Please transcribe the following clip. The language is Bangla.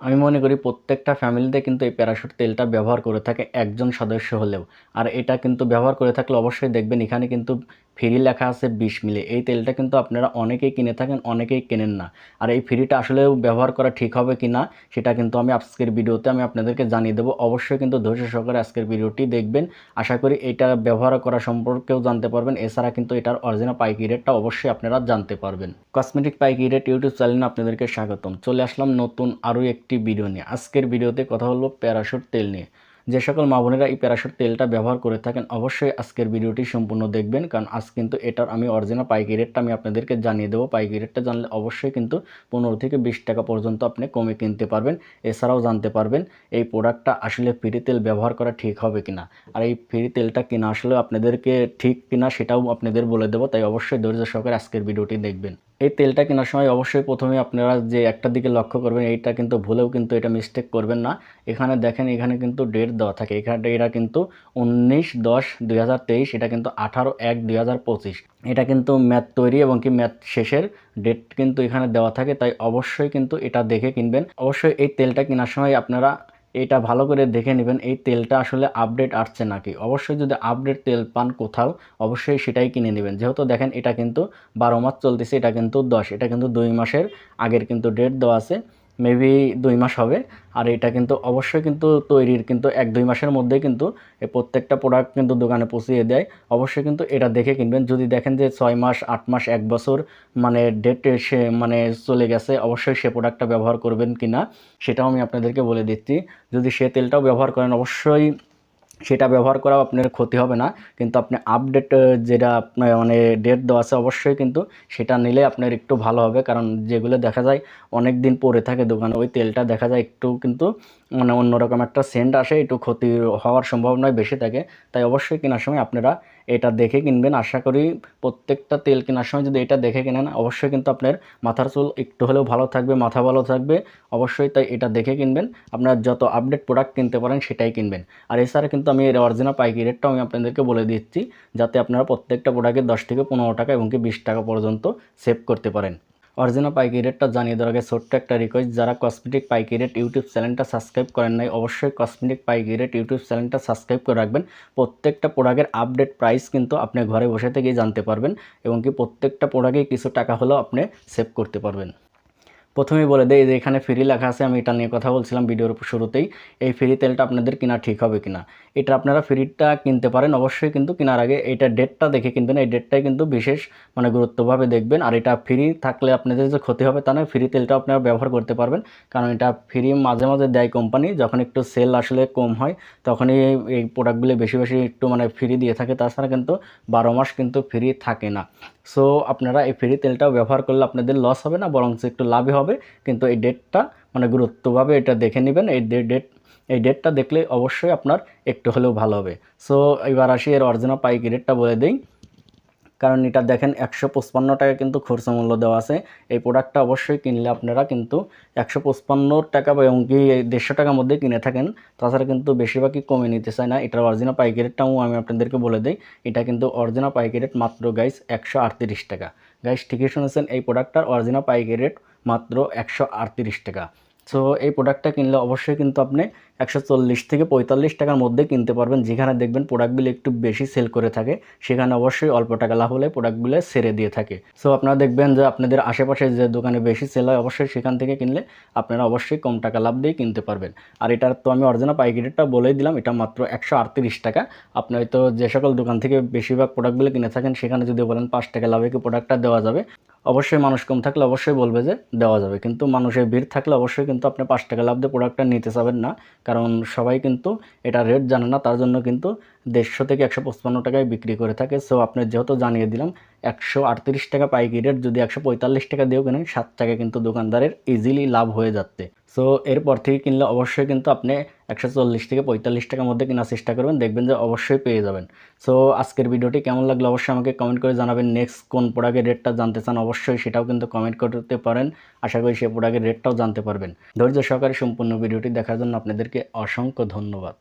আমি মনে করি প্রত্যেকটা ফ্যামিলিতে কিন্তু এই প্যারাশুট তেলটা ব্যবহার করে থাকে একজন সদস্য হলেও। আর এটা কিন্তু ব্যবহার করে থাকলে অবশ্যই দেখবেন এখানে কিন্তু ফ্রি লেখা আছে বিশ মিলি। এই তেলটা কিন্তু আপনারা অনেকেই কিনে থাকেন, অনেকেই কেনেন না। আর এই ফ্রিটা আসলেও ব্যবহার করা ঠিক হবে কি না, সেটা কিন্তু আমি আজকের ভিডিওতে আমি আপনাদেরকে জানিয়ে দেবো। অবশ্যই কিন্তু ধৈর্য সহকারে আজকের ভিডিওটি দেখবেন। আশা করি এটা ব্যবহার করা সম্পর্কেও জানতে পারবেন। এছাড়া কিন্তু এটার অরিজিনাল পাইকি রেটটা অবশ্যই আপনারা জানতে পারবেন। কসমেটিক পাইকি রেট ইউটিউব চ্যানেলে আপনাদেরকে স্বাগতম। চলে আসলাম নতুন আরও একটি ভিডিও নিয়ে। আজকের ভিডিওতে কথা হলো প্যারাশুট তেল নিয়ে। যে সকল মা বোনেরা এই প্যারাশুট তেলটা ব্যবহার করে থাকেন, অবশ্যই আজকের ভিডিওটি সম্পূর্ণ দেখবেন। কারণ আজ কিন্তু এটার আমি অরিজিনাল পাইকি রেটটা আমি আপনাদেরকে জানিয়ে দেবো। পাইকি রেটটা জানলে অবশ্যই কিন্তু পনেরো থেকে বিশ টাকা পর্যন্ত আপনি কমে কিনতে পারবেন। এছাড়াও জানতে পারবেন এই প্রোডাক্টটা আসলে ফ্রি তেল ব্যবহার করা ঠিক হবে কিনা। আর এই ফ্রি তেলটা কিনা আসলে আপনাদেরকে ঠিক কিনা সেটাও আপনাদের বলে দেবো। তাই অবশ্যই ধৈর্য সহকারে আজকের ভিডিওটি দেখবেন। এই তেলটা কেনার সময় অবশ্যই প্রথমে আপনারা যে একটা দিকে লক্ষ্য করবেন, এইটা কিন্তু ভুলেও কিন্তু এটা মিস্টেক করবেন না। এখানে দেখেন, এখানে কিন্তু ডেট দেওয়া থাকে। এখানে এটা কিন্তু উনিশ দশ দুই এটা কিন্তু আঠারো এক দুই এটা কিন্তু ম্যাথ তৈরি এবং কি ম্যাথ শেষের ডেট কিন্তু এখানে দেওয়া থাকে। তাই অবশ্যই কিন্তু এটা দেখে কিনবেন। অবশ্যই এই তেলটা কেনার সময় আপনারা এটা ভালো করে দেখে নেবেন, এই তেলটা আসলে আপডেট আসছে নাকি? অবশ্যই যদি আপডেট তেল পান কোথাও, অবশ্যই সেটাই কিনে নেবেন। যেহেতু দেখেন এটা কিন্তু বারো মাস চলতেছে, এটা কিন্তু দশ, এটা কিন্তু দুই মাসের আগের কিন্তু ডেট দেওয়া আছে। মেবি দুই মাস হবে। আর এটা কিন্তু অবশ্যই কিন্তু তৈরির কিন্তু এক দুই মাসের মধ্যে কিন্তু এই প্রত্যেকটা প্রোডাক্ট কিন্তু দোকানে পৌঁছিয়ে দেয়। অবশ্যই কিন্তু এটা দেখে কিনবেন। যদি দেখেন যে ছয় মাস, আট মাস, এক বছর মানে ডেট সে মানে চলে গেছে, অবশ্যই সে প্রোডাক্টটা ব্যবহার করবেন কিনা, সেটাও আমি আপনাদেরকে বলে দিচ্ছি। যদি সে তেলটাও ব্যবহার করেন, অবশ্যই সেটা ব্যবহার করাও আপনার ক্ষতি হবে না। কিন্তু আপনি আপডেট যেটা আপনার মানে ডেট দেওয়া আছে অবশ্যই কিন্তু সেটা নিলে আপনার একটু ভালো হবে। কারণ যেগুলো দেখা যায় অনেক দিন পরে থাকে দোকানে, ওই তেলটা দেখা যায় একটু কিন্তু মানে অন্যরকম একটা সেন্ট আসে, একটু ক্ষতি হওয়ার সম্ভাবনাই বেশি থাকে। তাই অবশ্যই কেনার সময় আপনারা এটা দেখে কিনবেন। আশা করি প্রত্যেকটা তেল কেনার সময় যদি এটা দেখে কেনেন, অবশ্যই কিন্তু আপনার মাথার চুল একটু হলেও ভালো থাকবে, মাথা ভালো থাকবে। অবশ্যই তাই এটা দেখে কিনবেন। আপনার যত আপডেট প্রোডাক্ট কিনতে পারেন সেটাই কিনবেন। আর এছাড়া কিন্তু আমি এর অরিজিনাল পাইকি রেটটাও আমি আপনাদেরকে বলে দিচ্ছি, যাতে আপনারা প্রত্যেকটা প্রোডাক্টের দশ থেকে পনেরো টাকা এবং কি বিশ টাকা পর্যন্ত সেভ করতে পারেন। অরিজিনাল পাইকি রেটটা জানিয়ে দেওয়ার আগে ছোট্ট একটা রিকোয়েস্ট যারা কসমেটিক পাইকি রেট ইউটিউব চ্যানেলটা সাবস্ক্রাইব করেন নাই, অবশ্যই কসমেটিক পাইকি রেট ইউটিউব চ্যানেলটা সাবস্ক্রাইব করে রাখবেন। প্রত্যেকটা প্রোডাক্টের আপডেট প্রাইস কিন্তু আপনি ঘরে বসে থেকেই জানতে পারবেন এবং কি প্রত্যেকটা প্রোডাক্টে কিছু টাকা হলেও আপনি সেভ করতে পারবেন। প্রথমেই বলে দেয় যে এখানে ফ্রি লেখা আছে, আমি এটা নিয়ে কথা বলছিলাম ভিডিওর শুরুতেই। এই ফ্রি তেলটা আপনাদের কিনা ঠিক হবে কিনা? এটা আপনারা ফ্রিটা কিনতে পারেন, অবশ্যই কিন্তু কেনার আগে এটা ডেটটা দেখে কিনবেন। এই ডেটটাই কিন্তু বিশেষ মানে গুরুত্বভাবে দেখবেন। আর এটা ফ্রি থাকলে আপনাদের যে ক্ষতি হবে তা নয় ফ্রি তেলটা আপনারা ব্যবহার করতে পারবেন। কারণ এটা ফ্রি মাঝে মাঝে দেয় কোম্পানি যখন একটু সেল আসলে কম হয়, তখনই এই প্রোডাক্টগুলি বেশি বেশি একটু মানে ফ্রি দিয়ে থাকে। তাছাড়া কিন্তু বারো মাস কিন্তু ফ্রি থাকে না। সো আপনারা এই ফেরি তেলটাও ব্যবহার করলে আপনাদের লস হবে না বরং একটু লাভই হবে। কিন্তু এই ডেটটা মানে গুরুত্বভাবে এটা দেখে নেবেন। এই ডেট এই ডেটটা দেখলে অবশ্যই আপনার একটু হলেও ভালো হবে। সো এবার আসি এর অরিজিনাল পাইকি রেটটা বলে দিই। কারণ এটা দেখেন একশো পঁচপান্ন টাকা কিন্তু খরচা মূল্য দেওয়া আছে। এই প্রোডাক্টটা অবশ্যই কিনলে আপনারা কিন্তু একশো পঁচপান্ন টাকা বা এমনকি দেড়শো টাকার মধ্যে কিনে থাকেন। তাছাড়া কিন্তু বেশিরভাগই কমে নিতে চায় না। এটার অরিজিনাল পাইকি রেটটাও আমি আপনাদেরকে বলে দিই। এটা কিন্তু অরিজিনাল পাইকি রেট মাত্র গাইস একশো আটত্রিশ টাকা। গাইস ঠিকই শুনেছেন, এই প্রোডাক্টটার অরিজিনাল পাইকি রেট মাত্র একশো আটত্রিশ টাকা। সো এই প্রোডাক্টটা কিনলে অবশ্যই কিন্তু আপনি একশো চল্লিশ থেকে পঁয়তাল্লিশ টাকার মধ্যে কিনতে পারবেন। যেখানে দেখবেন প্রোডাক্টগুলো একটু বেশি সেল করে থাকে, সেখানে অবশ্যই অল্প টাকা লাভ হলে প্রোডাক্টগুলো সেরে দিয়ে থাকে। সো আপনারা দেখবেন যে আপনাদের আশেপাশে যে দোকানে বেশি সেল হয়, অবশ্যই সেখান থেকে কিনলে আপনারা অবশ্যই কম টাকা লাভ দিয়ে কিনতে পারবেন। আর এটার তো আমি অরিজিনাল পাইকি রেটটা বলেই দিলাম, এটা মাত্র একশো আটত্রিশ টাকা। আপনি হয়তো যে সকল দোকান থেকে বেশিরভাগ প্রোডাক্টগুলো কিনে থাকেন, সেখানে যদি বলেন পাঁচ টাকা লাভে কি প্রোডাক্টটা দেওয়া যাবে? অবশ্যই মানুষ কম থাকলে অবশ্যই বলবে যে দেওয়া যাবে। কিন্তু মানুষের ভিড় থাকলে অবশ্যই কিন্তু আপনি পাঁচ টাকা লাভ দিয়ে প্রোডাক্টটা নিতে চাবেন না। কারণ সবাই কিন্তু এটা রেট জানে না, তার জন্য কিন্তু দেড়শো থেকে একশো পঁচপান্ন টাকায় বিক্রি করে থাকে। সো আপনি যেহেতু জানিয়ে দিলাম, একশো আটত্রিশ টাকা পাইকি রেট যদি একশো পঁয়তাল্লিশ টাকা দিয়েও কেনেন, সাত টাকা কিন্তু দোকানদারের ইজিলি লাভ হয়ে যাচ্ছে। সো এরপর থেকে কিনলে অবশ্যই কিন্তু আপনি একশো চল্লিশ থেকে পঁয়তাল্লিশ টাকার মধ্যে কেনার চেষ্টা করবেন, দেখবেন যে অবশ্যই পেয়ে যাবেন। সো আজকের ভিডিওটি কেমন লাগল অবশ্যই আমাকে কমেন্ট করে জানাবেন। নেক্সট কোন প্রোডাক্টের রেটটা জানতে চান অবশ্যই সেটাও কিন্তু কমেন্ট করতে পারেন। আশা করি সেই প্রোডাক্টের রেটটাও জানতে পারবেন। ধৈর্য সহকারে সম্পূর্ণ ভিডিওটি দেখার জন্য আপনাদেরকে অসংখ্য ধন্যবাদ।